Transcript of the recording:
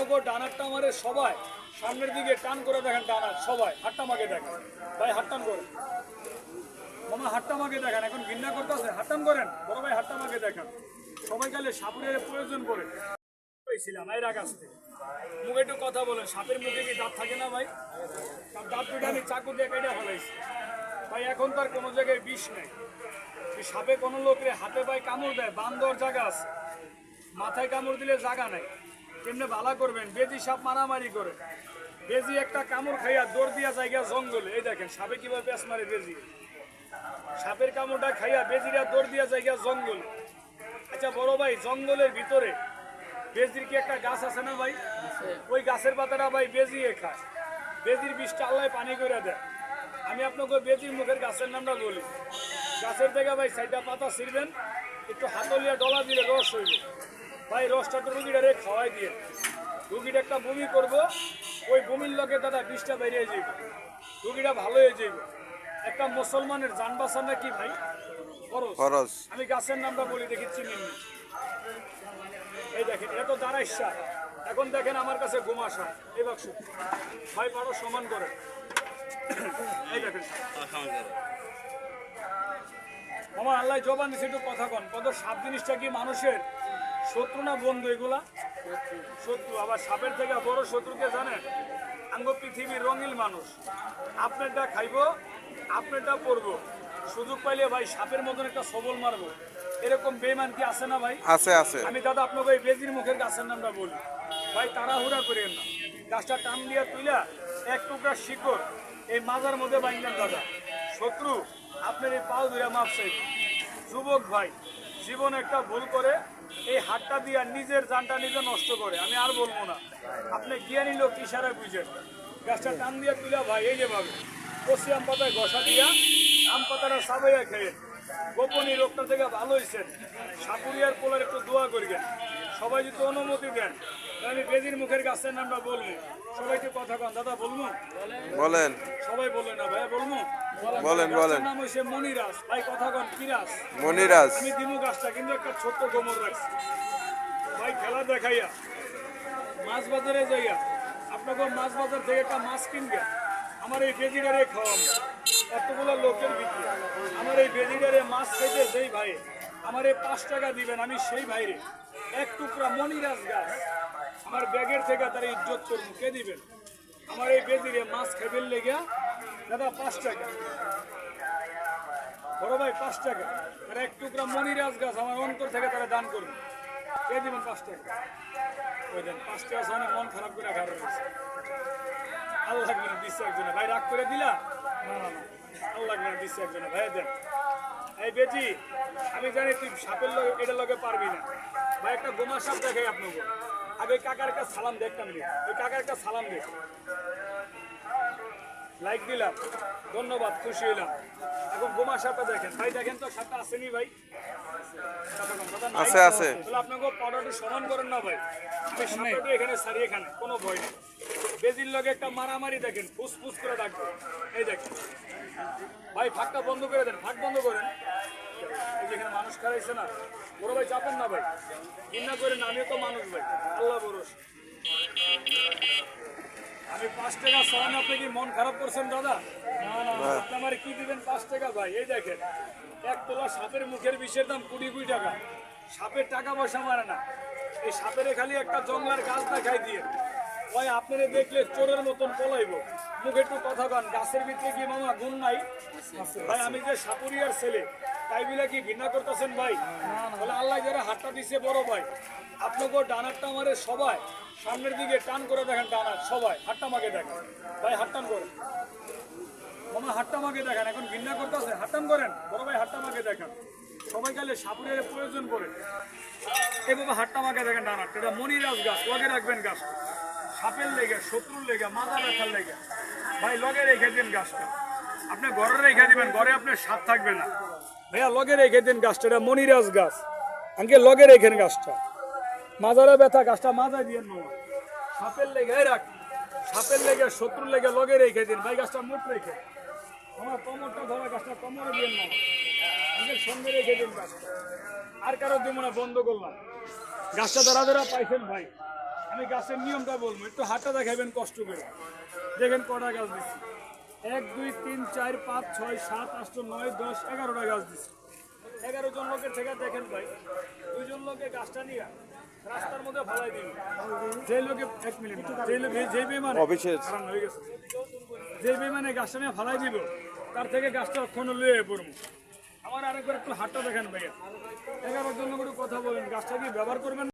আপনাকে ডানারটা আমাদের সবাই, সামনের দিকে টান করে দেখেন ডানার সবাই হাটটা মাকে দেখেন। ভাই হাটটান করেন। মামা হাটটা মাকে দেখেন, এখন গিন্না ঘৃণা করতেছে হাটটান করেন। বড় ভাই হাটটা মাকে দেখেন। সবাই গেলে সাপুরের প্রয়োজন পড়ে। পেয়েছিলাম এর কাছ মুখে একটু কথা বলেন, সাপের মুখে কি দাঁত থাকে না ভাই? তার দাঁত দুটো আমি চাকু দিয়ে কেটে ফেলাইছি। ভাই, এখন তার কোনো জায়গায় বিষ নেই। সাপে কোনো লোকের হাতে পায়ে কামড় দেয় বান দেওয়ার জায়গা আছে। মাথায় কামড় দিলে জায়গা নাই। কেমনে ভালা করবেন বেজি সাপ মারামারি করে। বেজি একটা কামড় খাইয়া দৌড় দিয়া জায়গা জঙ্গলে। এই দেখেন সাপে কীভাবে পেঁচ মারে বেজি। সাপের কামড়টা খাইয়া বেজিরা দৌড় দিয়া জায়গা জঙ্গলে। আচ্ছা বড় ভাই জঙ্গলের ভিতরে বেজির কি একটা গাছ আছে না ভাই? ওই গাছের পাতাটা ভাই বেজিয়ে খায়। বেজির বিষটা আল্লাহ পানি করে দেয়। আমি আপনাকে বেজির মুখের গাছের নামটা বলি। গাছের থেকে ভাই সাইডটা পাতা ছিঁড়বেন একটু হাতলিয়া ডলা দিলে রস হইবে। ভাই রসটা তো রুগীটারে খাওয়াই দিয়ে রুগীর একটা বমি করব ওই বমির লগে দাদা বিষটা বেরিয়ে যাইবে। রুগীটা ভালো হয়ে যাইবে। একটা মুসলমানের যান বাঁচানো কি ভাই? খরচ আমি গাছের নামটা বলি দেখি চিনেন এই দেখেন এত দাঁড়াইসা এখন দেখেন আমার কাছে ঘুমাসা এই বাক্স। ভাই পারো সমান করে। এই দেখেন। আমার আল্লাহ জবান দিছে একটু কথা কন। কত সাপ জিনিসটা কি মানুষের? শত্রু না বন্ধু এগুলা? শত্রু আবার সাপের থেকে বড় শত্রুকে জানেন? আঙ্গ পৃথিবীর রঙিল মানুষ। আপনারটা খাইবো আপনারটা পরবো। সুযোগ পাইলে ভাই সাপের মতন একটা সবল মারবো। এরকম বেমান কি আছে না ভাই? আছে আছে। আমি দাদা আপনাকে এই বেজির মুখের গাছের নামটা বলি। ভাই তাড়াহুড়া করেন না। গাছটা টান দিয়া তুইলা এক টুকরা শিকড় এই মাজার মধ্যে বাইলেন দাদা। শত্রু আপনার এই পাও ধরে মাপ চাই যুবক ভাই জীবন একটা ভুল করে এই হাতটা দিয়ে নিজের জানটা নিজে নষ্ট করে, আমি আর বলব না। আপনি জ্ঞানী লোক, ইশারা বুঝেন। গাছটা টান দিয়ে তুলে ভাই, এই যে ভাবে। কষি আম পাতায় ঘষা দিয়া, আম পাতাটা সাবাইয়া খেয়ে, গোপনী রোগটা থেকে ভালো হয়েছেন সাপুরিয়ার পোলার একটু দোয়া করবেন। সবাই যদি অনুমতি দেন আমি বেজির মুখের গাছের নামটা বলব। সবাই একটু কথা কন? দাদা বলব? বলেন। সবাই বললেন না ভাইয়া বলব? বলেন, বলেন। নাম হয়েছে মনিরাজ। ভাই কথা কন কিরাজ মনিরাজ। আমি দিমু গাছটা কিন্তু একটা ছোট্ট গোমর রাখছি। ভাই খেলা দেখাইয়া মাছ বাজারে যাইয়া আপনাকে মাছ বাজার থেকে একটা মাছ কিনবে। আমার এই বেজিটারে খাওয়াম এতগুলো লোকের ভিতরে। আমার এই বেজিটারে মাছ খেতে যেই ভাই আমার এই পাঁচ টাকা দিবেন আমি সেই ভাইরে। এক টুকরা মনিরাজ গাছ। আমার ব্যাগের থেকে তার ইজ্জত করব কে দিবেন। আমার এই বেজিরে মাছ খাইবেন লেগে দাদা, পাঁচ টাকা। বড় ভাই, পাঁচ টাকা। আর এক টুকরা মনিরাজ গাছ আমার অন্তর থেকে তারা দান করবে। কে দিবেন পাঁচ টাকা? ওই দেন, পাঁচ টাকা সামনে মন খারাপ করে খারাপ রয়েছে। আল্লাহ লাগবে দিচ্ছে একজনে। ভাই, রাগ করে দিলা? আল্লাহ লাগবে দিচ্ছে একজনে। ভাই, দেন। এই বেজি আমি জানি তুই সাপের লগে এটার লগে পারবি না। ভাই, একটা গোমা সাপ দেখাই আপনাকে। আগে কাকার একটা সালাম দেখতাম নি ওই কাকার একটা সালাম দেখ লাইক দিলাম। ধন্যবাদ খুশি হইলাম। এখন সাপটা দেখেন। ভাই দেখেন তো সাপটা আসেনি ভাই? আছে, আছে। তাহলে আপনাকে পাউডারটা সমান করেন না ভাই। আমি সাপটা এখানে সারি এখানে কোনো ভয় নেই। বেজির লগে একটা মারামারি দেখেন ফুস ফুস করে ডাকবে। এই দেখেন। ভাই ফাঁকটা বন্ধ করে দেন ফাঁক বন্ধ করেন। এই যে এখানে মানুষ খারাইছে না। বড় ভাই চাপেন না ভাই। ঘৃণা করেন আমিও তো মানুষ ভাই। আল্লাহ বরস আমি পাঁচ টাকা সরান আপনি কি মন খারাপ করছেন দাদা? না না, আপনি আমার কি দিবেন পাঁচ টাকা ভাই? এই দেখেন এক তোলা সাপের মুখের বিষের দাম কুড়ি কুড়ি টাকা। সাপের টাকা পয়সা মারে না। এই সাপের খালি একটা জঙ্গলার গাছ দেখাই দিয়ে। ভাই আপনারা দেখলে চোরের মতন পলাইব। মুখে একটু কথা কন, গাছের ভিতরে কি মামা গুণ নাই। ভাই, আমি যে সাপুরিয়ার ছেলে, তাই বিলে কি ঘৃণা করতেছেন ভাই? বলে আল্লাহ যারা হাতটা দিছে বড় ভাই আপনাকে ডানারটা আমারে সবাই সামনের দিকে টান করে দেখেন, ডানার সবাই। হাতটা মাকে দেখেন। ভাই, হাতটান করেন। মামা, হাতটা মাকে দেখেন, এখন ঘৃণা করতেছে। হাতটান করেন। বড় ভাই, হাতটা মাকে দেখেন। সবাই গেলে সাপুরের প্রয়োজন পড়ে এই বাবা হাতটা মাকে দেখেন, ডানার। এটা মনিরাজ গাছ লগে রাখবেন গাছ। সাপের লেগে, শত্রুর লেগে মাজা ব্যথার লেগে। ভাই, লগে রেখে দিন গাছটা। আপনি ঘরে রেখে দিবেন, ঘরে আপনার সাপ থাকবে না। ভাইয়া, লগে রেখে দিন গাছটা, এটা মনিরাজ গাছ। আঙ্কে লগে রেখেন গাছটা। মাজারে ব্যথা, গাছটা মাজায় দিয়ে মামা সাপের লেগে রাখ। সাপের লেগে, শত্রুর লেগে লগে রেখে দিন। ভাই, গাছটা মুখ রেখে। আমার কমরটা ধরা, গাছটা কমরে দিয়ে মামা আঙ্কে সঙ্গে রেখে দিন গাছটা। আর কারও দিব না, বন্ধ করলাম। গাছটা ধরা ধরা পাইছেন, ভাই। আমি গাছের নিয়মটা বলব একটু হাতটা দেখাবেন কষ্ট করে। দেখেন কটা গাছ দিচ্ছি এক দুই তিন চার পাঁচ ছয় সাত আট নয় দশ এগারোটা গাছ দিচ্ছি এগারো জন লোকের থেকে দেখেন ভাই দুইজন লোকে গাছটা নিয়ে রাস্তার মধ্যে ফালাই দিন যে লোকে এক মিনিট যে লোকে যে বেমানে হয়ে গেছে যে বেমানে গাছটা নিয়ে ফালাই দিব তার থেকে গাছটা কোনো লুয়ে পড়ব। আমার আরেকবার একটু হাতটা দেখেন ভাইয়া। এগারো জন লোক কথা বলেন গাছটা কি ব্যবহার করবেন